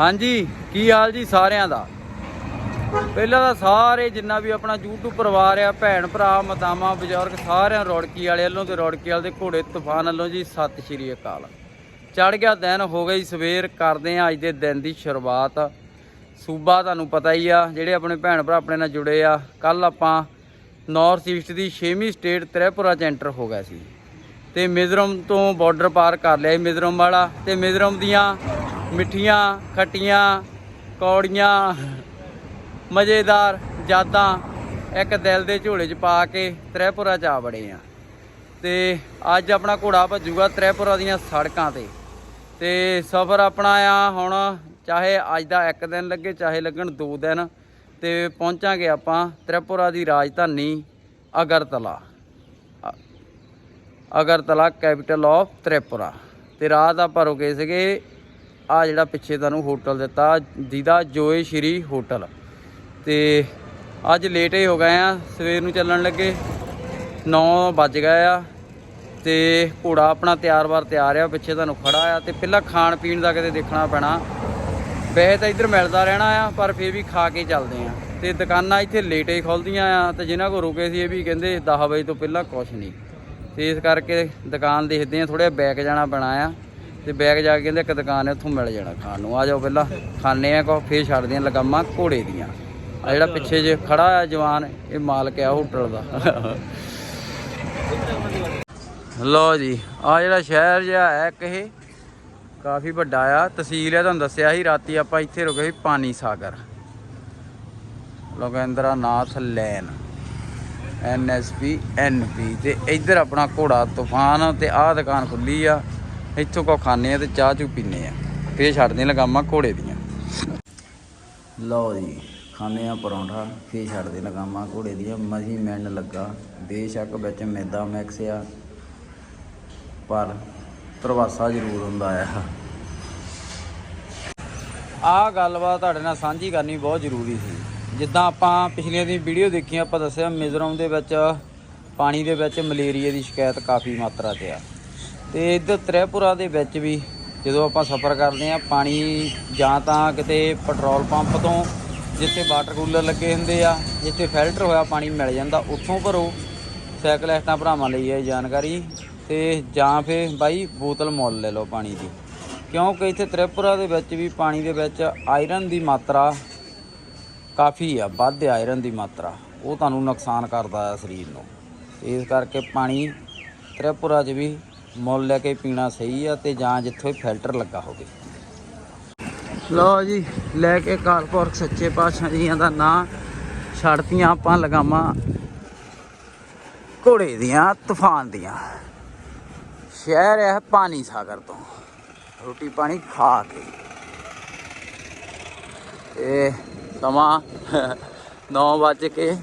ਹਾਂਜੀ, ਕੀ ਹਾਲ ਜੀ ਸਾਰਿਆਂ ਦਾ? ਪਹਿਲਾਂ ਤਾਂ ਸਾਰੇ ਜਿੰਨਾ ਵੀ ਆਪਣਾ YouTube ਪਰਿਵਾਰ ਆ, ਭੈਣ ਭਰਾ, ਮਾਤਾਵਾਂ, ਬਜ਼ੁਰਗ, ਸਾਰਿਆਂ ਰੌੜਕੀ ਵਾਲੇ ਵੱਲੋਂ ਤੇ ਰੌੜਕੀ ਵਾਲੇ ਦੇ ਘੋੜੇ ਤੂਫਾਨ ਵੱਲੋਂ ਜੀ, ਸਤਿ ਸ਼੍ਰੀ ਅਕਾਲ। ਚੜ ਗਿਆ ਦਿਨ, ਹੋ ਗਈ ਸਵੇਰ, ਕਰਦੇ ਆ ਅੱਜ ਦੇ ਦਿਨ ਦੀ ਸ਼ੁਰੂਆਤ। ਸੂਬਾ ਤੁਹਾਨੂੰ ਪਤਾ ਹੀ ਆ, ਜਿਹੜੇ ਆਪਣੇ ਭੈਣ ਭਰਾ ਆਪਣੇ ਨਾਲ ਜੁੜੇ ਆ ਕੱਲ ਆਪਾਂ ਨਾਰਥ ਈਸਟ ਦੀ 6ਵੀਂ ਸਟੇਟ ਤ੍ਰਿਪੁਰਾ ਚ ਐਂਟਰ ਹੋ ਗਿਆ ਸੀ। ਤੇ ਮਿਜ਼ੋਰਮ ਤੋਂ ਬਾਰਡਰ ਪਾਰ ਕਰ ਲਿਆ ਸੀ ਮਿਜ਼ੋਰਮ ਵਾਲਾ। ਤੇ ਮਿਜ਼ੋਰਮ ਦੀਆਂ ਮਿੱਠੀਆਂ, ਖੱਟੀਆਂ, ਕੌੜੀਆਂ, ਮਜ਼ੇਦਾਰ ਯਾਦਾਂ ਇੱਕ ਦਿਲ ਦੇ ਝੋਲੇ 'ਚ ਪਾ ਕੇ ਤ੍ਰਿਪੁਰਾ 'ਚ ਆ ਵੜੇ ਆ। ਤੇ ਅੱਜ ਆਪਣਾ ਘੋੜਾ ਭੱਜੂਗਾ ਤ੍ਰਿਪੁਰਾ ਦੀਆਂ ਸੜਕਾਂ ਤੇ। ਤੇ ਸਫ਼ਰ ਆਪਣਾ ਆ ਹੁਣ ਚਾਹੇ ਅੱਜ ਦਾ ਇੱਕ ਦਿਨ ਲੱਗੇ, ਚਾਹੇ ਲੱਗਣ ਦੋ ਦਿਨ। ਤੇ ਪਹੁੰਚਾਂਗੇ ਆਪਾਂ ਤ੍ਰਿਪੁਰਾ ਦੀ ਰਾਜਧਾਨੀ Agartala. Agartala capital of Tripura. ਤੇ ਰਾਤ ਆਪਾਂ ਰੁਕੇ ਸੀਗੇ ਆ ਜਿਹੜਾ ਪਿੱਛੇ ਤੁਹਾਨੂੰ ਹੋਟਲ ਦਿੱਤਾ ਜਿਹਦਾ ਜੋਏ ਸ਼੍ਰੀ ਹੋਟਲ। ਤੇ ਅੱਜ ਲੇਟ ਹੀ ਹੋ ਗਏ ਆ, ਸਵੇਰ ਨੂੰ ਚੱਲਣ ਲੱਗੇ। 9 ਵੱਜ ਗਏ ਆ, ਤੇ ਘੋੜਾ ਆਪਣਾ ਤਿਆਰ-ਵਾਰ ਤਿਆਰ ਆ, ਪਿੱਛੇ ਤੁਹਾਨੂੰ ਖੜਾ ਆ, ਤੇ ਪਹਿਲਾਂ ਖਾਣ ਪੀਣ ਦਾ ਕਿਤੇ ਦੇਖਣਾ ਪੈਣਾ। ਵੈਸੇ ਤਾਂ ਇੱਧਰ ਮਿਲਦਾ ਰਹਿਣਾ ਆ, ਪਰ ਫਿਰ ਵੀ ਖਾ ਕੇ ਚੱਲਦੇ ਆ। ਤੇ ਦੁਕਾਨਾਂ ਇੱਥੇ ਲੇਟ ਹੀ ਖੁੱਲਦੀਆਂ ਆ, ਤੇ ਜਿਨ੍ਹਾਂ ਕੋ ਰੁਕੇ ਸੀ ਇਹ ਵੀ ਕਹਿੰਦੇ 10 ਵਜੇ ਤੋਂ ਪਹਿਲਾਂ ਕੁਛ ਨਹੀਂ। ਤੇ ਇਸ ਕਰਕੇ ਦੁਕਾਨ ਦੇਖਦੇ ਆ ਥੋੜਾ ਬੈਕ ਜਾਣਾ ਪੈਣਾ ਆ। ਤੇ ਬੈਗ ਜਾ ਕੇ ਕਹਿੰਦੇ ਇੱਕ ਦੁਕਾਨ ਹੈ, ਉੱਥੋਂ ਮਿਲ ਜਾਣਾ ਖਾਣ ਨੂੰ। ਆ ਜਾਓ ਪਹਿਲਾਂ ਖਾਣੇ ਆ ਕੋ, ਫੇਰ ਛੱਡਦੇ ਆ ਲਗਾਮਾਂ ਘੋੜੇ ਦੀਆਂ। ਆ ਜਿਹੜਾ ਪਿੱਛੇ ਜੇ ਖੜਾ ਆ ਜਵਾਨ, ਇਹ ਮਾਲਕ ਆ ਹੋਟਲ ਦਾ। ਲੋ ਜੀ, ਆ ਜਿਹੜਾ ਸ਼ਹਿਰ ਜਿਹਾ ਹੈ ਇੱਕ ਇਹ, ਕਾਫੀ ਵੱਡਾ ਆ। ਤਹਿਸੀਲ ਹੈ ਤੁਹਾਨੂੰ ਦੱਸਿਆ ਸੀ, ਰਾਤੀ ਆਪਾਂ ਇੱਥੇ ਰੁਕੇ ਸੀ, ਪਾਣੀ ਸਾਗਰ। ਲੋਗੇਂਦਰਾ ਨਾਥ ਲੈਨ। ਐਨਐਸਪੀ ਐਨਪੀ ਤੇ ਇੱਧਰ ਆਪਣਾ ਘੋੜਾ, ਤੂਫਾਨ ਤੇ ਆਹ ਦੁਕਾਨ ਖੁੱਲੀ ਆ। ਇੱਥੋਂ ਕੋ ਖਾਣੇ ਆ ਤੇ ਚਾਹ ਚੂ ਪੀਨੇ ਆ। ਫੇਰ ਛੱਡਦੇ ਲਗਾਮਾਂ ਘੋੜੇ ਦੀਆਂ। ਲਓ ਜੀ ਖਾਣੇ ਆ ਪਰੌਂਠਾ, ਫੇਰ ਛੱਡਦੇ ਲਗਾਮਾਂ ਘੋੜੇ ਦੀਆਂ। ਮਹੀ ਮਿਲਣ ਲੱਗਾ। ਬੇਸ਼ੱਕ ਵਿੱਚ ਮੈਦਾ ਮਿਕਸ ਆ, ਪਰ ਪ੍ਰਵਾਸਾ ਜ਼ਰੂਰ ਹੁੰਦਾ ਆ। ਆ ਗੱਲਬਾਤ ਤੁਹਾਡੇ ਨਾਲ ਸਾਂਝੀ ਕਰਨੀ ਬਹੁਤ ਜ਼ਰੂਰੀ ਸੀ। ਜਿੱਦਾਂ ਆਪਾਂ ਪਿਛਲੀਆਂ ਦੀ ਵੀਡੀਓ ਦੇਖੀ, ਆਪਾਂ ਦੱਸਿਆ ਮਿਜ਼ੋਰਮ ਦੇ ਵਿੱਚ, ਪਾਣੀ ਦੇ ਵਿੱਚ ਮਲੇਰੀਆ ਦੀ ਸ਼ਿਕਾਇਤ ਕਾਫੀ ਮਾਤਰਾ ਤੇ ਆ। ਤੇ ਇੱਧਰ ਤ੍ਰਿਪੁਰਾ ਦੇ ਵਿੱਚ ਵੀ ਜਦੋਂ ਆਪਾਂ ਸਫ਼ਰ ਕਰਦੇ ਆ ਪਾਣੀ ਜਾਂ ਤਾਂ ਕਿਤੇ ਪੈਟਰੋਲ ਪੰਪ ਤੋਂ ਜਿੱਥੇ ਵਾਟਰ ਕੂਲਰ ਲੱਗੇ ਹੁੰਦੇ ਆ, ਜਿੱਥੇ ਫਿਲਟਰ ਹੋਇਆ ਪਾਣੀ ਮਿਲ ਜਾਂਦਾ, ਉੱਥੋਂ ਭਰੋ। ਸਾਈਕਲਿਸਟਾਂ ਭਰਾਵਾਂ ਲਈ ਇਹ ਜਾਣਕਾਰੀ ਤੇ ਜਾਂ ਫਿਰ ਬਾਈ ਬੋਤਲ ਮੁੱਲ ਲੈ ਲਓ ਪਾਣੀ ਦੀ। ਕਿਉਂਕਿ ਇੱਥੇ ਤ੍ਰਿਪੁਰਾ ਦੇ ਵਿੱਚ ਵੀ ਪਾਣੀ ਦੇ ਵਿੱਚ ਆਇਰਨ ਦੀ ਮਾਤਰਾ ਕਾਫੀ ਆ, ਵੱਧ ਆਇਰਨ ਦੀ ਮਾਤਰਾ। ਉਹ ਤੁਹਾਨੂੰ ਨੁਕਸਾਨ ਕਰਦਾ ਆ ਸਰੀਰ ਨੂੰ। ਇਸ ਕਰਕੇ ਪਾਣੀ ਤ੍ਰਿਪੁਰਾ 'ਚ ਵੀ ਮੁੱਲ ਲੈ ਕੇ ਪੀਣਾ ਸਹੀ ਆ ਤੇ ਜਾਂ ਜਿੱਥੋਂ ਫਿਲਟਰ ਲੱਗਾ ਹੋਵੇ। ਲਓ ਜੀ, ਲੈ ਕੇ ਕਾਲਪੁਰਖ ਸੱਚੇ ਪਾਤਸ਼ਾਹ ਜੀਆਂ ਦਾ ਨਾਂ ਛੱਡਤੀਆਂ ਆਪਾਂ ਲਗਾਮਾਂ ਘੋੜੇ ਦੀਆਂ, ਤੂਫਾਨ ਦੀਆਂ। ਸ਼ਹਿਰ ਹੈ ਪਾਣੀ ਸਾਗਰ ਤੋਂ। ਰੋਟੀ ਪਾਣੀ ਖਾ ਕੇ। ਤੇ ਸਮਾਂ 9 ਵੱਜ ਕੇ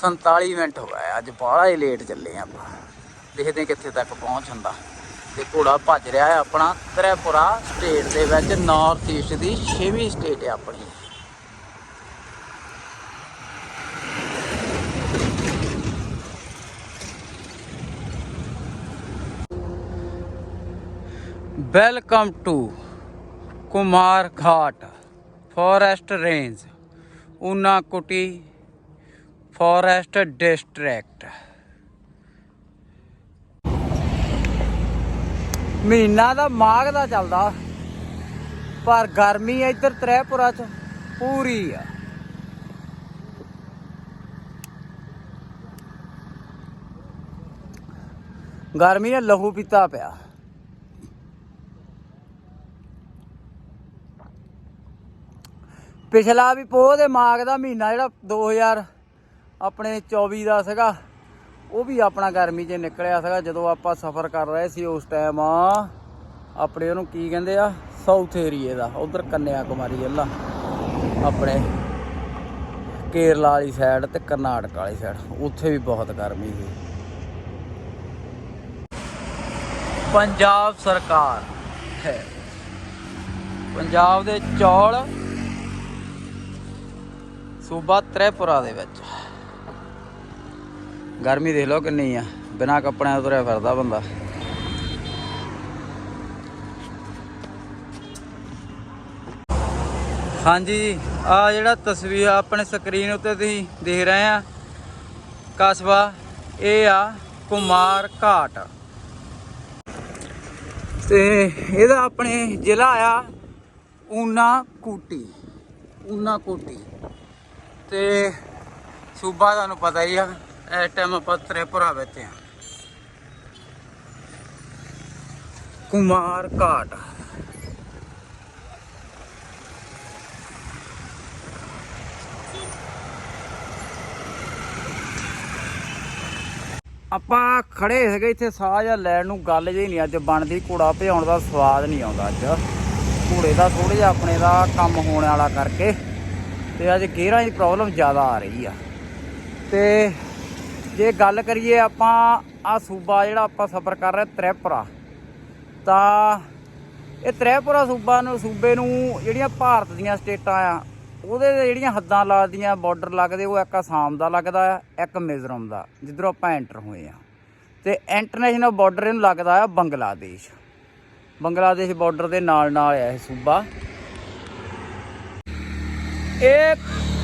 47 ਮਿੰਟ ਹੋ ਗਏ। ਅੱਜ ਬਾਹਲਾ ਹੀ ਲੇਟ ਚੱਲੇ ਆਪਾਂ। ਦੇਖਦੇ ਕਿੱਥੇ ਤੱਕ ਪਹੁੰਚ ਹੁੰਦਾ। ਤੇ ਘੋੜਾ ਭੱਜ ਰਿਹਾ ਹੈ ਆਪਣਾ ਤ੍ਰਿਪੁਰਾ ਸਟੇਟ ਦੇ ਵਿੱਚ ਨਾਰਥ ਈਸਟ ਦੀ 6ਵੀਂ ਸਟੇਟ ਹੈ ਆਪਣੀ। Welcome to Kumar Ghat forest range Unakoti forest district ਮਹੀਨਾ ਦਾ ਮਾਘ ਦਾ ਚੱਲਦਾ। ਪਰ ਗਰਮੀ ਇੱਧਰ ਤ੍ਰੈਪੁਰਾ ਚ ਪੂਰੀ ਆ। ਗਰਮੀ ਨੇ ਲਹੂ ਪੀਤਾ ਪਿਆ। ਪਿਛਲਾ ਵੀ ਪੋਹ ਦੇ ਮਾਘ ਦਾ ਮਹੀਨਾ ਜਿਹੜਾ 2000 ਆਪਣੇ 24 ਦਾ ਸੀਗਾ। ਉਹ ਵੀ ਆਪਣਾ ਗਰਮੀ 'ਚ ਨਿਕਲਿਆ ਸੀਗਾ, ਜਦੋਂ ਆਪਾਂ ਸਫ਼ਰ ਕਰ ਰਹੇ ਸੀ ਉਸ ਟਾਈਮ ਆਪਣੇ ਉਹਨੂੰ ਕੀ ਕਹਿੰਦੇ ਆ? ਸਾਊਥ ਏਰੀਏ ਦਾ, ਉਧਰ ਕੰਨਿਆ ਕੁਮਾਰੀ ਵੱਲਾ ਆਪਣੇ ਕੇਰਲਾ ਵਾਲੀ ਸਾਈਡ ਤੇ ਕਰਨਾਟਕ ਵਾਲੀ ਸਾਈਡ ਉੱਥੇ ਵੀ ਬਹੁਤ ਗਰਮੀ ਸੀ। ਪੰਜਾਬ ਸਰਕਾਰ ਹੈ। ਪੰਜਾਬ ਦੇ ਚੌਲ ਸੂਬਾ ਤ੍ਰਿਪੁਰਾ ਦੇ ਵਿੱਚ। ਗਰਮੀ ਦੇਖ ਲਓ ਕਿੰਨੀ ਆ। ਬਿਨਾ ਕੱਪੜਿਆਂ ਤੋਂ ਤੁਰਿਆ ਫਿਰਦਾ ਬੰਦਾ। ਹਾਂਜੀ, ਆ ਜਿਹੜਾ ਤਸਵੀਰ ਆਪਣੇ ਸਕਰੀਨ ਉੱਤੇ ਤੁਸੀਂ ਦੇਖ ਰਹੇ ਆ। ਕਸਬਾ, ਇਹ ਆ ਕੁਮਾਰ ਘਾਟ। ਤੇ ਇਹਦਾ ਆਪਣੇ ਜ਼ਿਲ੍ਹਾ ਆ ਊਨਾ ਕੋਟੀ ਊਨਾ ਕੋਟੀ ਤੇ ਸੂਬਾ ਤੁਹਾਨੂੰ ਪਤਾ ਹੀ ਆ ਇਸ ਟਾਈਮ ਆਪਾਂ ਤ੍ਰਿਪੁਰਾ ਵਿੱਚ ਆ ਕੁਮਾਰ ਘਾਟ। ਆਪਾਂ ਖੜੇ ਸੀਗੇ ਇੱਥੇ ਸਾਹ ਜਾਂ ਲੈਣ ਨੂੰ, ਗੱਲ ਜੇ ਨਹੀਂ ਅੱਜ ਬਣਦੀ, ਘੋੜਾ ਭਜਾਉਣ ਦਾ ਸਵਾਦ ਨਹੀਂ ਆਉਂਦਾ ਅੱਜ। ਘੋੜੇ ਦਾ ਥੋੜਾ ਜਿਹਾ ਆਪਣੇ ਦਾ ਕੰਮ ਹੋਣ ਵਾਲਾ ਕਰਕੇ ਤੇ ਅੱਜ ਗੇਅਰਾਂ ਦੀ ਪ੍ਰੋਬਲਮ ਜ਼ਿਆਦਾ ਆ ਰਹੀ ਆ। ਤੇ ਜੇ ਗੱਲ ਕਰੀਏ ਆਪਾਂ ਆ ਸੂਬਾ ਜਿਹੜਾ ਆਪਾਂ ਸਫ਼ਰ ਕਰ ਰਹੇ ਤ੍ਰਿਪੁਰਾ, ਤਾਂ ਇਹ ਤ੍ਰਿਪੁਰਾ ਸੂਬਾ ਨੂੰ, ਸੂਬੇ ਨੂੰ ਜਿਹੜੀਆਂ ਭਾਰਤ ਦੀਆਂ ਸਟੇਟਾਂ ਆ, ਉਹਦੇ ਜਿਹੜੀਆਂ ਹੱਦਾਂ ਲੱਗਦੀਆਂ ਬਾਰਡਰ ਲੱਗਦੇ, ਉਹ ਇੱਕ ਅਸਾਮ ਦਾ ਲੱਗਦਾ ਆ ਇੱਕ ਮਿਜ਼ੋਰਮ ਦਾ, ਜਿੱਧਰੋਂ ਆਪਾਂ ਐਂਟਰ ਹੋਏ ਆ ਤੇ ਇੰਟਰਨੈਸ਼ਨਲ ਬਾਰਡਰ ਇਹਨੂੰ ਲੱਗਦਾ ਆ ਬੰਗਲਾਦੇਸ਼। ਬੰਗਲਾਦੇਸ਼ ਬਾਰਡਰ ਦੇ ਨਾਲ ਨਾਲ ਆ ਇਹ ਸੂਬਾ। ਇਹ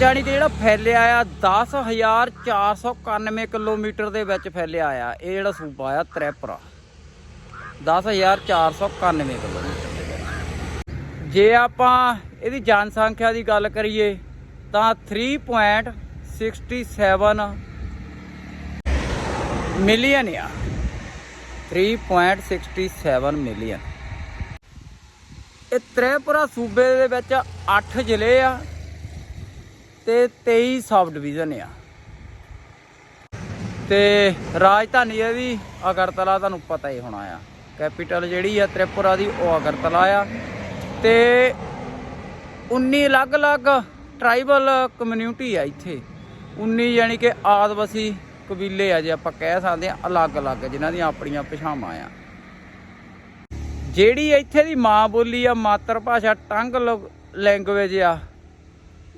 ਜਾਣੀ ਕਿ ਜਿਹੜਾ ਫੈਲਿਆ ਆ 10491 ਕਿਲੋਮੀਟਰ ਦੇ ਵਿੱਚ ਫੈਲਿਆ ਆ। ਇਹ ਜਿਹੜਾ ਸੂਬਾ ਆ, ਤ੍ਰਿਪੁਰਾ। 10491 ਕਿਲੋਮੀਟਰ ਦੇ ਵਿੱਚ। ਜੇ ਆਪਾਂ ਇਹਦੀ ਜਨਸੰਖਿਆ ਦੀ ਗੱਲ ਕਰੀਏ, ਤਾਂ 3.67 ਮਿਲੀਅਨ ਆ। 3.67 ਮਿਲੀਅਨ ਇਹ ਤ੍ਰਿਪੁਰਾ ਸੂਬੇ ਦੇ ਵਿੱਚ 8 ਜ਼ਿਲ੍ਹੇ ਆ। ਤੇ 23 ਸਬ ਡਿਵੀਜ਼ਨ ਆ। ਤੇ ਰਾਜਧਾਨੀ ਇਹਦੀ, ਅਗਰਤਲਾ ਤੁਹਾਨੂੰ ਪਤਾ ਹੀ ਹੋਣਾ ਆ। ਕੈਪੀਟਲ ਜਿਹੜੀ ਆ ਤ੍ਰਿਪੁਰਾ ਦੀ, ਉਹ ਅਗਰਤਲਾ ਆ। ਤੇ 19 ਅਲੱਗ-ਅਲੱਗ ਟ੍ਰਾਈਬਲ ਕਮਿਊਨਿਟੀ ਆ ਇੱਥੇ। 19 ਯਾਨੀ ਕਿ ਆਦਿਵਾਸੀ ਕਬੀਲੇ ਆ ਜੇ ਆਪਾਂ ਕਹਿ ਸਕਦੇ ਆ ਅਲੱਗ-ਅਲੱਗ ਜਿਨ੍ਹਾਂ ਦੀਆਂ ਆਪਣੀਆਂ ਪਛਾਵਾਂ ਆ। ਜਿਹੜੀ ਇੱਥੇ ਦੀ ਮਾਂ ਬੋਲੀ ਆ, ਮਾਤਰ ਭਾਸ਼ਾ, ਟੰਗ ਲੈਂਗੁਏਜ ਆ,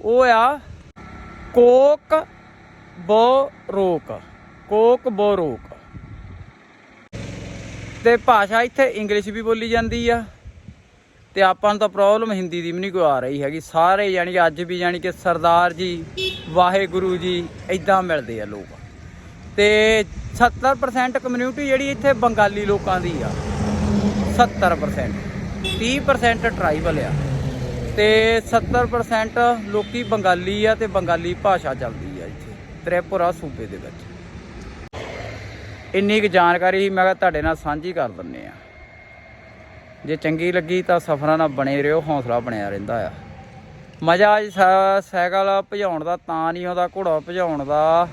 ਉਹ ਆ ਕੋਕ ਬੋਰੋਕ ਕੋਕ ਬੋਰੋਕ। ਤੇ ਭਾਸ਼ਾ ਇੱਥੇ ਇੰਗਲਿਸ਼ ਵੀ ਬੋਲੀ ਜਾਂਦੀ ਆ। ਤੇ ਆਪਾਂ ਨੂੰ ਤਾਂ ਪ੍ਰੋਬਲਮ ਹਿੰਦੀ ਦੀ ਵੀ ਨਹੀਂ ਕੋਈ ਆ ਰਹੀ ਹੈਗੀ। ਸਾਰੇ ਯਾਨੀ ਕਿ ਅੱਜ ਵੀ ਯਾਨੀ ਕਿ ਸਰਦਾਰ ਜੀ, ਵਾਹਿਗੁਰੂ ਜੀ ਇਦਾਂ ਮਿਲਦੇ ਆ ਲੋਕ। ਤੇ 70% ਕਮਿਊਨਿਟੀ ਜਿਹੜੀ ਇੱਥੇ ਬੰਗਾਲੀ ਲੋਕਾਂ ਦੀ ਆ। 70% 30% ਟ੍ਰਾਈਬਲ ਆ। ਤੇ 70% ਲੋਕੀ ਬੰਗਾਲੀ ਆ ਤੇ ਬੰਗਾਲੀ ਭਾਸ਼ਾ ਚੱਲਦੀ ਆ ਇੱਥੇ, ਤ੍ਰਿਪੁਰਾ ਸੂਬੇ ਦੇ ਵਿੱਚ। ਇੰਨੀ ਕੁ ਜਾਣਕਾਰੀ ਮੈਂ ਕਿਹਾ ਤੁਹਾਡੇ ਨਾਲ ਸਾਂਝੀ ਕਰ ਦਿੰਨੇ ਆ। ਜੇ ਚੰਗੀ ਲੱਗੀ ਤਾਂ ਸਫ਼ਰਾਂ ਨਾਲ ਬਣੇ ਰਹੋ, ਹੌਸਲਾ ਬਣਿਆ ਰਹਿੰਦਾ ਆ। ਮਜ਼ਾ ਅੱਜ ਸਾਈਕਲ ਭਜਾਉਣ ਦਾ, ਤਾਂ ਨਹੀਂ ਆਉਂਦਾ ਘੋੜਾ ਭਜਾਉਣ ਦਾ।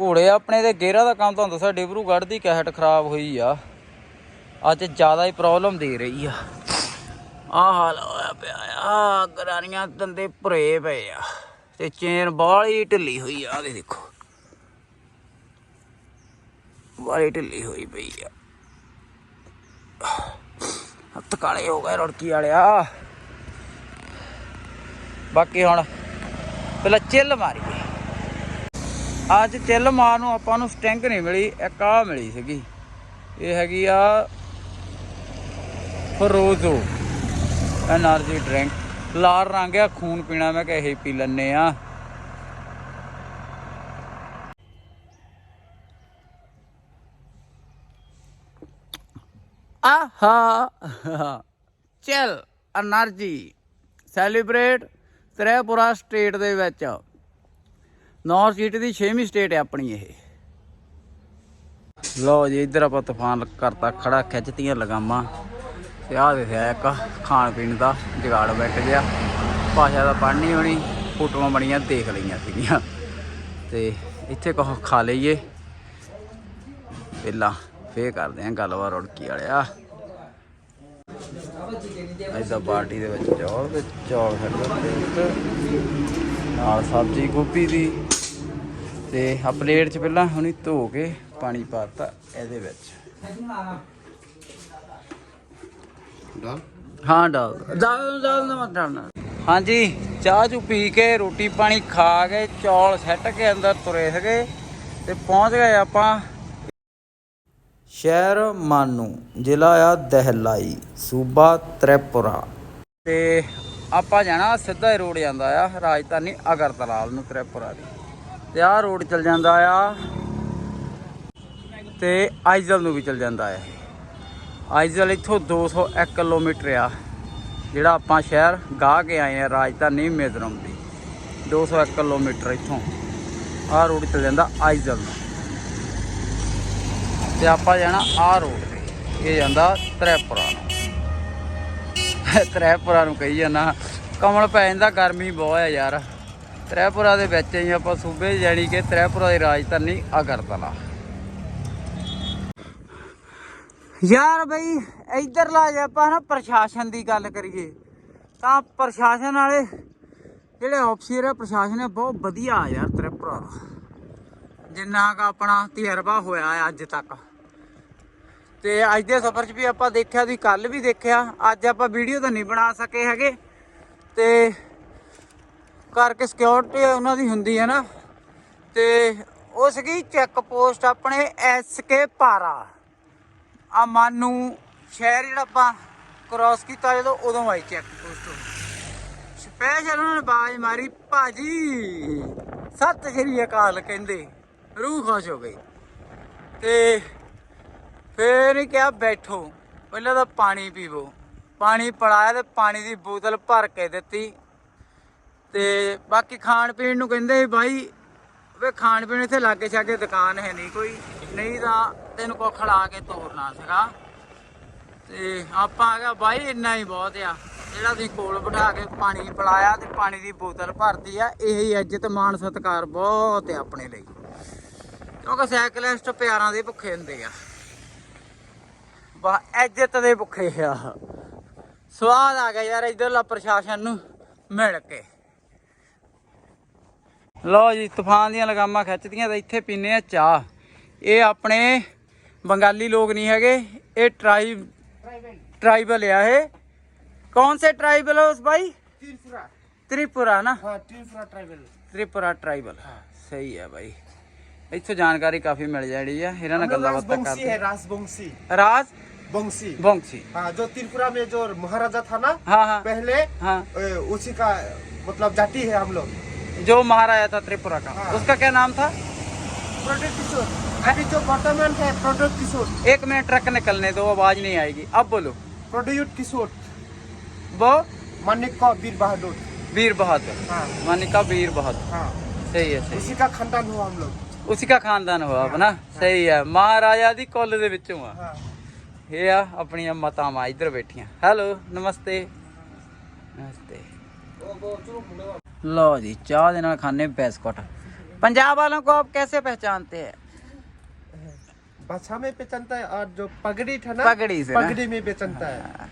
ਘੋੜੇ ਆਪਣੇ ਦੇ ਗੇਅਰਾਂ ਦਾ ਕੰਮ ਤੁਹਾਨੂੰ ਦੱਸਿਆ ਡਿਬਰੂਗੜ੍ਹ ਦੀ ਕੈਸਟ ਖਰਾਬ ਹੋਈ ਆ। ਅੱਜ ਜ਼ਿਆਦਾ ਹੀ ਪ੍ਰੋਬਲਮ ਦੇ ਰਹੀ ਆ। ਆ ਹਾਲ ਹੋਇਆ ਪਿਆ ਆ। ਗਰਾਰੀਆਂ ਦੰਦੇ ਭਰੇ ਪਏ ਆ ਤੇ ਚੇਨ ਬਾਹਲੀ ਢਿੱਲੀ ਹੋਈ ਆ, ਆਹ ਦੇਖੋ। ਬਾਹਲੀ ਢਿੱਲੀ ਹੋਈ ਪਈ ਆ। ਹੱਥ ਕਾਲੇ ਹੋ ਗਏ ਰੜਕੀ ਵਾਲਿਆ। ਬਾਕੀ ਹੁਣ ਪਹਿਲਾਂ ਚਿੱਲ ਮਾਰੀਏ। ਅੱਜ ਚਿੱਲ ਮਾਰ ਨੂੰ ਆਪਾਂ ਨੂੰ ਸਟਿੰਗ ਨਹੀਂ ਮਿਲੀ, ਇੱਕ ਆ ਮਿਲੀ ਸੀਗੀ। ਇਹ ਹੈਗੀ ਆ ਫਰੋਜ਼ੋ। Energy drink. ਲਾਲ ਰੰਗ ਆ, ਖੂਨ ਪੀਣਾ, ਮੈਂ ਕਹੇ ਪੀ ਲੰਨੇ ਆ। ਆਹਾ, ਚਲ એનર્ਜੀ ਸੈਲੀਬ੍ਰੇਟ ਤ੍ਰੇਪੁਰਾ ਸਟੇਟ ਦੇ ਵਿੱਚ। ਨਾਰਥ ਸੀਟ ਦੀ 6ਵੀਂ ਸਟੇਟ ਹੈ ਆਪਣੀ ਇਹ। ਲਓ ਜੀ, ਇੱਧਰ ਆਪਾਂ ਤੂਫਾਨ ਕਰਤਾ ਖੜਾ ਖਿੱਚਤੀਆਂ ਲਗਾਮਾਂ। ਤੇ ਆਹ ਦੇਖਿਆ ਇੱਕ ਖਾਣ ਪੀਣ ਦਾ ਜਗਾੜ ਬੈਠ ਗਿਆ। ਭਾਸ਼ਾ ਦਾ ਪੜ੍ਹਨੀ ਹੋਣੀ, ਫੋਟੋਆਂ ਬਣੀਆਂ, ਦੇਖ ਲਈਆਂ ਸੀਗੀਆਂ। ਤੇ ਇੱਥੇ ਕੋ ਖਾ ਲਈਏ। ਪਹਿਲਾਂ ਫੇਰ ਕਰਦੇ ਆਂ ਗੱਲਬਾਤ ਰੁੜਕੀ ਵਾਲਿਆ। ਐਦਾਂ ਬਾਟੀ ਦੇ ਵਿੱਚ ਚੌਲ ਤੇ ਚੌਲ ਛੱਡੋ ਨਾਲ ਸਬਜ਼ੀ ਗੋਭੀ ਦੀ। ਤੇ ਆ ਪਲੇਟ 'ਚ ਪਹਿਲਾਂ ਹੁਣੀ ਧੋ ਕੇ ਪਾਣੀ ਪਾਤਾ ਇਹਦੇ ਵਿੱਚ। ਡਾਲ ਹਾਂ ਡਾਲ ਡਾਲ ਡਾਲ ਨਾ ਡਾਲਣਾ ਹਾਂਜੀ, ਚਾਹ ਚੂ ਪੀ ਕੇ ਰੋਟੀ ਪਾਣੀ ਖਾ ਕੇ ਚੌਲ ਸੈੱਟ ਕੇ ਅੰਦਰ ਤੁਰੇ ਸੀਗੇ ਤੇ ਪਹੁੰਚ ਗਏ ਆਪਾਂ ਸ਼ਹਿਰ ਮਾਨੂ, ਜ਼ਿਲ੍ਹਾ ਆ ਦਹਿਲਾਈ, ਸੂਬਾ ਤ੍ਰਿਪੁਰਾ। ਤੇ ਆਪਾਂ ਜਾਣਾ ਸਿੱਧਾ ਹੀ ਰੋਡ ਜਾਂਦਾ ਆ, ਰਾਜਧਾਨੀ ਅਗਰਤਲਾ ਵੱਲ ਨੂੰ ਤ੍ਰਿਪੁਰਾ ਦੀ। ਤੇ ਆਹ ਰੋਡ ਚੱਲ ਜਾਂਦਾ ਆ ਤੇ ਆਈਜ਼ਲ ਨੂੰ ਵੀ ਚੱਲ ਜਾਂਦਾ ਆ ਆਈਜ਼ਲ ਇੱਥੋਂ 201 ਕਿਲੋਮੀਟਰ ਆ। ਜਿਹੜਾ ਆਪਾਂ ਸ਼ਹਿਰ ਗਾਹ ਕੇ ਆਏ ਆ, ਰਾਜਧਾਨੀ ਮਿਜ਼ੋਰਮ ਦੀ। 201 ਕਿਲੋਮੀਟਰ ਇੱਥੋਂ। ਆਹ ਰੋਡ ਚੱਲ ਜਾਂਦਾ ਆਈਜ਼ਲ ਨੂੰ। ਤੇ ਆਪਾਂ ਜਾਣਾ ਆਹ ਰੋਡ ਤੇ। ਇਹ ਜਾਂਦਾ ਤ੍ਰੈਪੁਰਾ ਨੂੰ। ਤ੍ਰੈਪੁਰਾ ਨੂੰ ਕਹੀ ਜਾਂਦਾ। ਕਮਲ ਪੈ ਜਾਂਦਾ, ਗਰਮੀ ਬਹੁਤ ਆ ਯਾਰ। ਤ੍ਰੈਪੁਰਾ ਦੇ ਵਿੱਚ ਹੀ ਆਪਾਂ ਸੂਬੇ 'ਚ ਜਾਣੀ ਕਿ ਤ੍ਰੈਪੁਰਾ ਦੀ ਰਾਜਧਾਨੀ ਅਗਰਤਲਾ। ਯਾਰ ਬਈ ਇੱਧਰਲਾ ਜੇ ਆਪਾਂ ਨਾ ਪ੍ਰਸ਼ਾਸਨ ਦੀ ਗੱਲ ਕਰੀਏ, ਤਾਂ ਪ੍ਰਸ਼ਾਸਨ ਵਾਲੇ ਜਿਹੜੇ ਅਫਸਰ ਆ, ਪ੍ਰਸ਼ਾਸਨ ਹੈ ਬਹੁਤ ਵਧੀਆ ਆ ਯਾਰ ਤ੍ਰਿਪੁਰਾ ਦਾ। ਜਿੰਨਾ ਕ ਆਪਣਾ ਤਜਰਬਾ ਹੋਇਆ ਹੈ ਅੱਜ ਤੱਕ। ਤੇ ਅੱਜ ਦੇ ਸਫ਼ਰ 'ਚ ਵੀ ਆਪਾਂ ਦੇਖਿਆ ਤੁਸੀਂ ਕੱਲ ਵੀ ਦੇਖਿਆ, ਅੱਜ ਆਪਾਂ ਵੀਡੀਓ ਤਾਂ ਨਹੀਂ ਬਣਾ ਸਕੇ ਹੈਗੇ। ਤੇ ਕਰਕੇ ਸਿਕਿਉਰਿਟੀ ਉਹਨਾਂ ਦੀ ਹੁੰਦੀ ਹੈ ਨਾ। ਤੇ ਉਹ ਸੀਗੀ ਚੈੱਕ ਪੋਸਟ ਆਪਣੇ ਐਸਕੇ ਪਾਰਾ। ਆ ਮਾਨੂ ਸ਼ਹਿਰ ਜਿਹੜਾ ਆਪਾਂ ਕ੍ਰਾਸ ਕੀਤਾ ਜਦੋਂ ਉਦੋਂ ਆਈ ਚੈੱਕ ਪੋਸਟ ਸਪੈਸ਼ਲ ਉਹਨਾਂ ਨੇ ਬਾਜ਼ ਮਾਰੀ, ਭਾਜੀ, ਸਤਿ ਸ਼੍ਰੀ ਅਕਾਲ ਕਹਿੰਦੇ। ਰੂਹ ਖੁਸ਼ ਹੋ ਗਈ। ਤੇ ਫੇਰ ਹੀ ਕਿਹਾ, ਬੈਠੋ, ਪਹਿਲਾਂ ਤਾਂ ਪਾਣੀ ਪੀਵੋ। ਪਾਣੀ ਪੜਾਇਆ ਤੇ ਪਾਣੀ ਦੀ ਬੋਤਲ ਭਰ ਕੇ ਦਿੱਤੀ। ਤੇ ਬਾਕੀ ਖਾਣ ਪੀਣ ਨੂੰ ਕਹਿੰਦੇ ਸੀ ਬਾਈ ਵੇ ਖਾਣ ਪੀਣ ਇੱਥੇ ਲਾਗੇ ਛਾਗੇ ਦੁਕਾਨ ਹੈ ਨਹੀਂ ਕੋਈ। ਨਹੀਂ ਤਾਂ ਤੈਨੂੰ ਕੋ ਖੜਾ ਕੇ ਤੋਰਨਾ ਸੀਗਾ ਤੇ ਆਪਾਂ ਆ ਬਾਈ, ਇੰਨਾ ਹੀ ਬਹੁਤ ਆ। ਜਿਹੜਾ ਤੁਸੀਂ ਕੋਲ ਬਿਠਾ ਕੇ ਪਾਣੀ ਪਿਲਾਇਆ ਤੇ ਪਾਣੀ ਦੀ ਬੋਤਲ ਭਰਦੀ ਆ, ਇਹੀ ਇੱਜ਼ਤ, ਮਾਣ, ਸਤਿਕਾਰ ਬਹੁਤ ਆ ਆਪਣੇ ਲਈ। ਕਿਉਂਕਿ ਸਾਈਕਲਿਸਟ ਪਿਆਰਾਂ ਦੇ ਭੁੱਖੇ ਹੁੰਦੇ ਆ। ਬਾ ਇੱਜ਼ਤ ਦੇ ਭੁੱਖੇ ਆ। ਸਵਾਦ ਆ ਗਿਆ ਯਾਰ ਇਧਰਲਾ ਪ੍ਰਸ਼ਾਸਨ ਨੂੰ ਮਿਲ ਕੇ। ਲਓ ਜੀ, ਤੂਫਾਨ ਦੀਆਂ ਲਗਾਮਾਂ ਖਿੱਚਦੀਆਂ ਤੇ ਇੱਥੇ ਪੀਨੇ ਆ ਚਾਹ। ਇਹ ਆਪਣੇ ਬੰਗਾਲੀ ਲੋਕ ਨਹੀਂ ਹੈਗੇ ਇਹ ਟਰਾਈਬ ट्राइबल है ये कौन से ट्राइबल है उस भाई त्रिपुरा त्रिपुरा ना हाँ त्रिपुरा ट्राइबल त्रिपुरा ट्राइबल सही है भाई ਇੱਥੋਂ ਜਾਣਕਾਰੀ ਕਾਫੀ ਮਿਲ ਜਾਣੀ ਆ ਇਹਨਾਂ ਨਾਲ ਗੱਲਾਂ ਬਾਤਾਂ राजवंशी है ਕਰਦੇ राजवंशी ਰਾਜ वंशी बंसी हाँ जो त्रिपुरा में जो महाराजा था ना हाँ हाँ पहले हाँ ए, उसी का मतलब जाति है हम लोग जो महाराजा था त्रिपुरा का हाँ। उसका क्या नाम था प्रोडक्ट किशोर अभी जो वर्तमान है प्रोडक्ट किशोर एक मिनट ट्रक निकलने दो आवाज नहीं आएगी अब बोलो प्रोड्यूट किशोर वो मानिक का वीर बहादुर वीर बहादुर हाँ मानिका वीर बहादुर हाँ सही है सही उसी का खानदान हुआ हम लोग ਉਸੀ ਦਾ ਖਾਨਦਾਨ ਹੋਇਆ ਆਪਣਾ ਸਹੀ ਹੈ ਮਹਾਰਾਜਾ ਦੀ ਕੁੱਲ ਦੇ ਵਿੱਚੋਂ ਆ हाँ ਇਹ ਆ ਆਪਣੀਆਂ ਮਾਤਾਵਾਂ ਇੱਧਰ ਬੈਠੀਆਂ ਹੈਲੋ ਨਮਸਤੇ ਨਮਸਤੇ ਲਓ ਜੀ ਚਾਹ ਦੇ ਨਾਲ ਖਾਣੇ ਬਿਸਕੁਟ पंजाब वालों को आप कैसे पहचानते हैं बाछा में बेचनता है और जो पगड़ी था ना पगड़ी से ना? पगड़ी में बेचनता है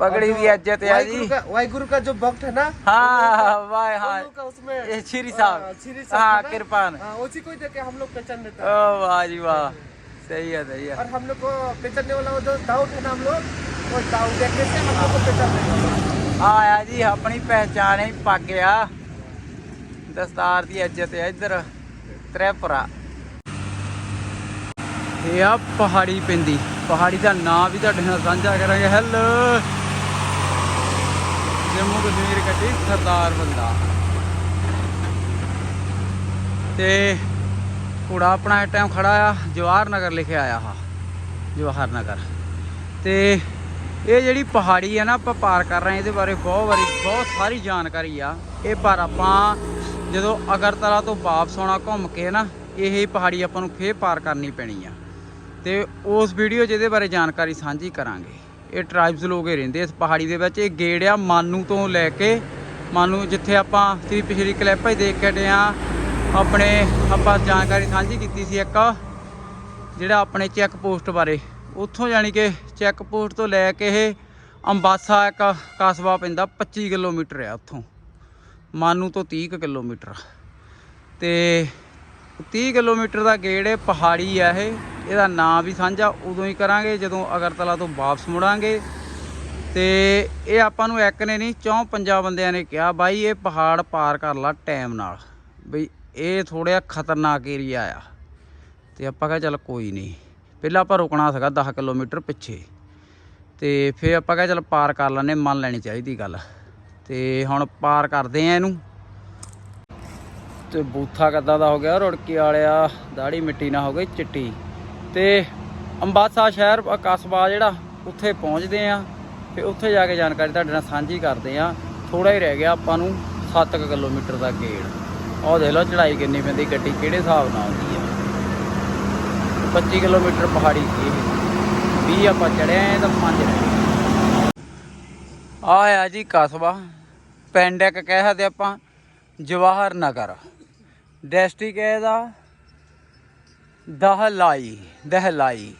पगड़ी भी अज्जत है जी वाहगुरु का जो भक्त है ना हाँ वाह हाँ उसमें श्री साहब हाँ कृपान उसी को देखे हम लोग पहचान देते हैं वाह जी वाह सही है सही है और हम लोग को पहचानने वाला जो दाऊद है ना हम लोग वो दाऊद देखने से हम लोग को पहचान आया जी अपनी पहचान ही पक गया दस्तार की अज्जत है इधर त्रिपुरा ਇਹ ਆ ਪਹਾੜੀ ਪਿੰਦੀ ਪਹਾੜੀ ਦਾ ਨਾਮ ਵੀ ਤੁਹਾਡੇ ਨਾਲ ਸਾਂਝਾ ਕਰਾਂਗੇ। ਹੈਲੋ ਜੰਮੂ ਕਸ਼ਮੀਰ ਗੱਡੀ ਸਰਦਾਰ ਬੰਦਾ। ਤੇ ਘੋੜਾ ਆਪਣਾ ਇਸ ਟਾਈਮ ਖੜਾ ਆ, ਜਵਾਹਰ ਨਗਰ ਲਿਖਿਆ ਆਇਆ ਹਾ ਜਵਾਹਰ ਨਗਰ। ਤੇ ਇਹ ਜਿਹੜੀ ਪਹਾੜੀ ਆ ਨਾ, ਆਪਾਂ ਪਾਰ ਕਰ ਰਹੇ ਇਹਦੇ ਬਾਰੇ ਬਹੁਤ ਵਾਰੀ, ਬਹੁਤ ਸਾਰੀ ਜਾਣਕਾਰੀ ਆ। ਇਹ ਪਰ ਆਪਾਂ ਜਦੋਂ ਅਗਰਤਲਾ ਤੋਂ ਵਾਪਸ ਆਉਣਾ ਘੁੰਮ ਕੇ ਨਾ, ਇਹ ਪਹਾੜੀ ਆਪਾਂ ਨੂੰ ਫੇਰ ਪਾਰ ਕਰਨੀ ਪੈਣੀ ਆ। ਤੇ ਉਸ ਵੀਡੀਓ 'ਚ ਇਹਦੇ ਬਾਰੇ ਜਾਣਕਾਰੀ ਸਾਂਝੀ ਕਰਾਂਗੇ। ਇਹ ਟ੍ਰਾਈਬਸ ਲੋਕ ਹੀ ਰਹਿੰਦੇ ਇਸ ਪਹਾੜੀ ਦੇ ਵਿੱਚ। ਇਹ ਗੇੜ ਆ ਮਾਨੂ ਤੋਂ ਲੈ ਕੇ, ਮਾਨੂ ਜਿੱਥੇ ਆਪਾਂ ਤੁਸੀਂ ਪਿਛਲੀ ਕਲਿੱਪ 'ਚ ਦੇਖ ਕੇ ਹਟੇ ਆ ਆਪਣੇ ਆਪਾਂ ਜਾਣਕਾਰੀ ਸਾਂਝੀ ਕੀਤੀ ਸੀ ਇੱਕ, ਜਿਹੜਾ ਆਪਣੇ ਚੈੱਕ ਪੋਸਟ ਬਾਰੇ। ਉੱਥੋਂ ਜਾਣੀ ਕਿ ਚੈੱਕ ਪੋਸਟ ਤੋਂ ਲੈ ਕੇ ਇਹ ਅੰਬਾਸਾ ਇੱਕ ਕਸਬਾ ਪੈਂਦਾ 25 ਕਿਲੋਮੀਟਰ ਆ ਉੱਥੋਂ। ਮਾਨੂ ਤੋਂ 30 ਕੁ ਕਿਲੋਮੀਟਰ। ਤੇ 30 ਕਿਲੋਮੀਟਰ ਦਾ ਗੇੜ ਇਹ ਪਹਾੜੀ ਆ ਇਹ। ਇਹਦਾ ਨਾਂ ਵੀ ਸਾਂਝਾ ਉਦੋਂ ਹੀ ਕਰਾਂਗੇ, ਜਦੋਂ ਅਗਰਤਲਾ ਤੋਂ ਵਾਪਸ ਮੁੜਾਂਗੇ। ਤੇ ਇਹ ਆਪਾਂ ਨੂੰ ਇੱਕ ਨੇ ਨਹੀਂ, ਚੌਂ ਪੰਜਾਂ ਬੰਦਿਆਂ ਨੇ ਕਿਹਾ, ਬਾਈ, ਇਹ ਪਹਾੜ ਪਾਰ ਕਰ ਲਾ ਟਾਈਮ ਨਾਲ। ਬਈ, ਇਹ ਥੋੜ੍ਹਾ ਖਤਰਨਾਕ ਏਰੀਆ ਆ। ਤੇ ਆਪਾਂ ਕਿਹਾ, ਚੱਲ ਕੋਈ ਨਹੀਂ। ਪਹਿਲਾਂ ਆਪਾਂ ਰੁਕਣਾ ਸੀਗਾ 10 ਕਿਲੋਮੀਟਰ ਪਿੱਛੇ। ਤੇ ਫਿਰ ਆਪਾਂ ਕਿਹਾ, ਚੱਲ ਪਾਰ ਕਰ ਲੈਣੇ ਮੰਨ ਲੈਣੀ ਚਾਹੀਦੀ ਗੱਲ। ਤੇ ਹੁਣ ਪਾਰ ਕਰਦੇ ਆ ਇਹਨੂੰ। ਤੇ ਬੂਥਾ ਕੱਦਾਂ ਦਾ ਹੋ ਗਿਆ, ਰੁੜਕੀ ਵਾਲਿਆ, ਦਾੜੀ ਮਿੱਟੀ ਨਾ ਹੋ ਗਈ ਚਿੱਟੀ। ਤੇ ਅੰਬਾਸਾ ਸ਼ਹਿਰ ਕਸਬਾ ਜਿਹੜਾ, ਉੱਥੇ ਪਹੁੰਚਦੇ ਆ ਤੇ ਉੱਥੇ ਜਾ ਕੇ ਜਾਣਕਾਰੀ ਤੁਹਾਡੇ ਨਾਲ ਸਾਂਝੀ ਕਰਦੇ ਆ ਥੋੜਾ ਹੀ ਰਹਿ ਗਿਆ ਆਪਾਂ ਨੂੰ 7 ਕਿਲੋਮੀਟਰ ਦਾ ਗੇੜ। ਉਹ ਦੇਖ ਲਓ ਚੜਾਈ ਕਿੰਨੀ ਪੈਂਦੀ, ਗੱਡੀ ਕਿਹੜੇ ਹਿਸਾਬ ਨਾਲ ਆਉਂਦੀ ਆ। 25 ਕਿਲੋਮੀਟਰ ਪਹਾੜੀ ਸੀ ਇਹ। 20 ਆਪਾਂ ਚੜਿਆ ਤਾਂ 5 ਰਹਿ ਗਏ। ਆ ਆ ਜੀ ਕਸਬਾ। ਪਿੰਡ ਇੱਕ ਕਹਿ ਸਕਦੇ ਆਪਾਂ ਜਵਾਹਰ ਨਗਰ ਡਿਸਟ੍ਰਿਕਟ ਹੈ ਇਹਦਾ। ਦਹਲਾਈ ਦਹਲਾਈ।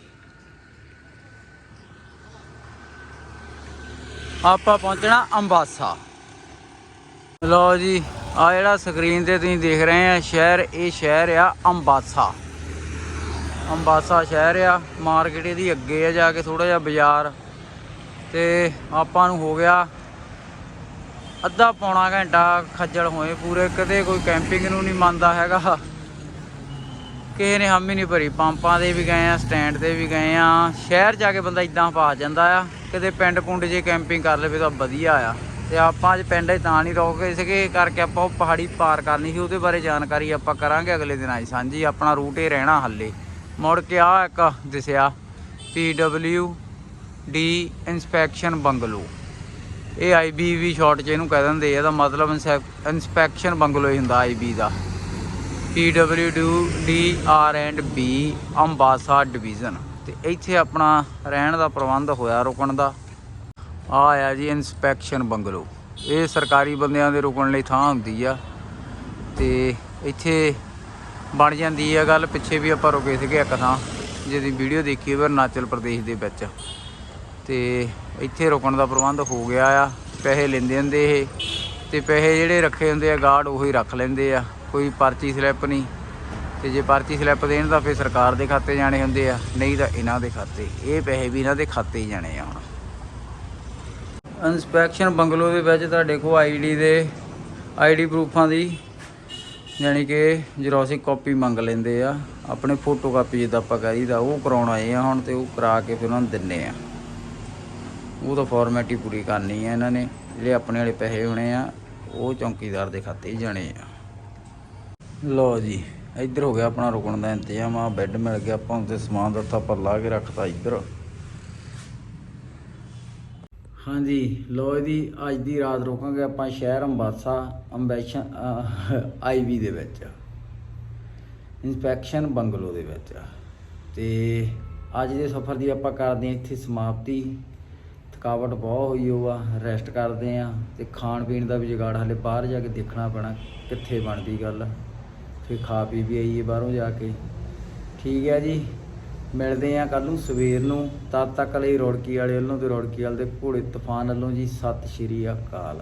ਆਪਾਂ ਪਹੁੰਚਣਾ ਅੰਬਾਸਾ। ਲਓ ਜੀ ਆ ਜਿਹੜਾ ਸਕਰੀਨ ਤੇ ਤੁਸੀਂ ਦੇਖ ਰਹੇ ਆ, ਸ਼ਹਿਰ, ਇਹ ਸ਼ਹਿਰ ਆ ਅੰਬਾਸਾ। ਅੰਬਾਸਾ ਸ਼ਹਿਰ ਆ, ਮਾਰਕੀਟ ਇਹਦੀ ਅੱਗੇ ਆ, ਜਾ ਕੇ ਥੋੜਾ ਜਿਹਾ ਬਾਜ਼ਾਰ। ਤੇ ਆਪਾਂ ਨੂੰ ਹੋ ਗਿਆ ਅੱਧਾ ਪੌਣਾ ਘੰਟਾ ਖੱਜਲ ਹੋਏ ਪੂਰੇ, ਕਦੇ ਕੋਈ ਕੈਂਪਿੰਗ ਨੂੰ ਨਹੀਂ ਮੰਨਦਾ ਹੈਗਾ। ਕਿਸੇ ਨੇ ਹਮ ਹੀ ਨਹੀਂ ਭਰੀ, ਪੰਪਾਂ ਦੇ ਵੀ ਗਏ ਆ ਸਟੈਂਡ ਤੇ ਵੀ ਗਏ ਆ। ਸ਼ਹਿਰ ਜਾ ਕੇ ਬੰਦਾ ਇਦਾਂ ਪਾ ਜਾਂਦਾ ਆ ਕਦੇ ਪਿੰਡ ਪੁੰਡ ਜੇ ਕੈਂਪਿੰਗ ਕਰ ਲਵੇ ਤਾਂ ਵਧੀਆ ਆ। ਤੇ ਆਪਾਂ ਅੱਜ ਪਿੰਡ 'ਚ ਤਾਂ ਨਹੀਂ ਰੁਕ ਗਏ ਸੀਗੇ ਕਰਕੇ ਆਪਾਂ ਉਹ ਪਹਾੜੀ ਪਾਰ ਕਰਨੀ ਸੀ, ਉਹਦੇ ਬਾਰੇ ਜਾਣਕਾਰੀ ਆਪਾਂ ਕਰਾਂਗੇ ਅਗਲੇ ਦਿਨਾਂ 'ਚ ਸਾਂਝੀ, ਆਪਣਾ ਰੂਟ ਇਹ ਰਹਿਣਾ ਹੱਲੇ। ਮੁੜ ਕੇ ਆ ਇੱਕ ਦਿਸਿਆ P PW D inspection bungalow ਇਹ ਆਈਬੀ ਵੀ ਸ਼ਾਰਟ ਚ ਇਹਨੂੰ ਕਹਿ ਦਿੰਦੇ, ਇਹਦਾ ਮਤਲਬ ਇਨਸਪੈਕਸ਼ਨ ਬੰਗਲੋ ਹੀ ਹੁੰਦਾ ਆਈਬੀ ਦਾ। PW D R and B Ambassa division ਤੇ ਇੱਥੇ ਆਪਣਾ ਰਹਿਣ ਦਾ ਪ੍ਰਬੰਧ ਹੋਇਆ ਰੁਕਣ ਦਾ। ਆ ਆਇਆ ਜੀ ਇਨਸਪੈਕਸ਼ਨ ਬੰਗਲੋ ਇਹ ਸਰਕਾਰੀ ਬੰਦਿਆਂ ਦੇ ਰੁਕਣ ਲਈ ਥਾਂ ਹੁੰਦੀ ਆ। ਤੇ ਇੱਥੇ ਬਣ ਜਾਂਦੀ ਆ ਗੱਲ, ਪਿੱਛੇ ਵੀ ਆਪਾਂ ਰੁਕੇ ਸੀਗੇ ਇੱਕ ਥਾਂ। ਜਿਹਦੀ ਵੀਡੀਓ ਦੇਖੀ ਹੋਵੇ ਅਰੁਣਾਚਲ ਪ੍ਰਦੇਸ਼ ਦੇ ਵਿੱਚ। ਤੇ ਇੱਥੇ ਰੁਕਣ ਦਾ ਪ੍ਰਬੰਧ ਹੋ ਗਿਆ ਆ। ਪੈਸੇ ਲੈਂਦੇ ਹੁੰਦੇ ਇਹ ਤੇ ਪੈਸੇ ਜਿਹੜੇ ਰੱਖੇ ਹੁੰਦੇ ਆ ਗਾਰਡ ਉਹੀ ਰੱਖ ਲੈਂਦੇ ਆ। ਕੋਈ ਪਰਚੀ ਸਲਿੱਪ ਨਹੀਂ। ਤੇ ਜੇ ਪਰਚੀ ਸਲਿੱਪ ਦੇਣ ਤਾਂ ਫਿਰ ਸਰਕਾਰ ਦੇ ਖਾਤੇ ਜਾਣੇ ਹੁੰਦੇ ਆ, ਨਹੀਂ ਤਾਂ ਇਹਨਾਂ ਦੇ ਖਾਤੇ। ਇਹ ਪੈਸੇ ਵੀ ਇਹਨਾਂ ਦੇ ਖਾਤੇ ਹੀ ਜਾਣੇ ਆ ਹੁਣ। ਇਨਸਪੈਕਸ਼ਨ ਬੰਗਲੋ ਦੇ ਵਿੱਚ ਤੁਹਾਡੇ ਕੋਲ ਆਈਡੀ ਦੇ ਆਈਡੀ ਪ੍ਰੂਫਾਂ ਦੀ, ਯਾਨੀ ਕਿ ਜਰੋਸਿਕ ਕਾਪੀ ਮੰਗ ਲੈਂਦੇ ਆ, ਆਪਣੇ ਫੋਟੋ ਕਾਪੀ ਜਿੱਦਾਂ ਆਪਾਂ ਕਰੀਦਾ ਉਹ ਕਰਾਉਣ ਆਏ ਆ ਹੁਣ ਤੇ ਉਹ ਕਰਾ ਕੇ ਫਿਰ ਉਹਨਾਂ ਨੂੰ ਦਿੰਨੇ ਆ। ਉਹ ਤਾਂ ਫਾਰਮੈਲਿਟੀ ਪੂਰੀ ਕਰਨੀ ਹੈ ਇਹਨਾਂ ਨੇ। ਜਿਹੜੇ ਆਪਣੇ ਵਾਲੇ ਪੈਸੇ ਹੋਣੇ ਆ, ਉਹ ਚੌਕੀਦਾਰ ਦੇ ਖਾਤੇ ਹੀ ਜਾਣੇ ਆ। ਲਓ ਜੀ, ਇੱਧਰ ਹੋ ਗਿਆ ਆਪਣਾ ਰੁਕਣ ਦਾ ਇੰਤਜ਼ਾਮ। ਆ ਬੈੱਡ ਮਿਲ ਗਿਆ ਆਪਾਂ ਉੱਤੇ ਸਮਾਨ ਦਿੱਤਾ ਆਪਾਂ ਲਾ ਕੇ ਰੱਖਤਾ ਇੱਧਰ। ਹਾਂਜੀ ਲੋ ਜੀ, ਅੱਜ ਦੀ ਰਾਤ ਰੁਕਾਂਗੇ ਆਪਾਂ ਸ਼ਹਿਰ ਅੰਬਾਸਾ ਅੰਬੈਸ਼ਨ ਆਈਵੀ ਦੇ ਵਿੱਚ। ਇਨਸਪੈਕਸ਼ਨ ਬੰਗਲੋ ਦੇ ਵਿੱਚ। ਤੇ ਅੱਜ ਦੇ ਸਫ਼ਰ ਦੀ ਆਪਾਂ ਕਰਦੇ ਹਾਂ ਇੱਥੇ ਸਮਾਪਤੀ। ਥਕਾਵਟ ਬਹੁਤ ਹੋਈ ਉਹ ਆ ਰੈਸਟ ਕਰਦੇ ਆ ਤੇ ਖਾਣ ਪੀਣ ਦਾ ਵੀ ਜੁਗਾੜ ਹਲੇ ਬਾਹਰ ਜਾ ਕੇ ਦੇਖਣਾ ਪੈਣਾ ਕਿੱਥੇ ਬਣਦੀ ਗੱਲ। ਫਿਰ ਖਾ ਪੀ ਵੀ ਆਈਏ ਬਾਹਰੋਂ ਜਾ ਕੇ। ਠੀਕ ਹੈ ਜੀ, ਮਿਲਦੇ ਆ ਕੱਲ ਨੂੰ ਸਵੇਰ ਨੂੰ। ਤਦ ਤੱਕ ਲਈ ਰੋੜਕੀ ਵਾਲੇ ਵੱਲੋਂ ਤੇ ਰੋੜਕੀ ਵਾਲੇ ਦੇ ਘੋੜੇ ਤੂਫਾਨ ਵੱਲੋਂ ਜੀ, ਸਤਿ ਸ਼੍ਰੀ ਅਕਾਲ।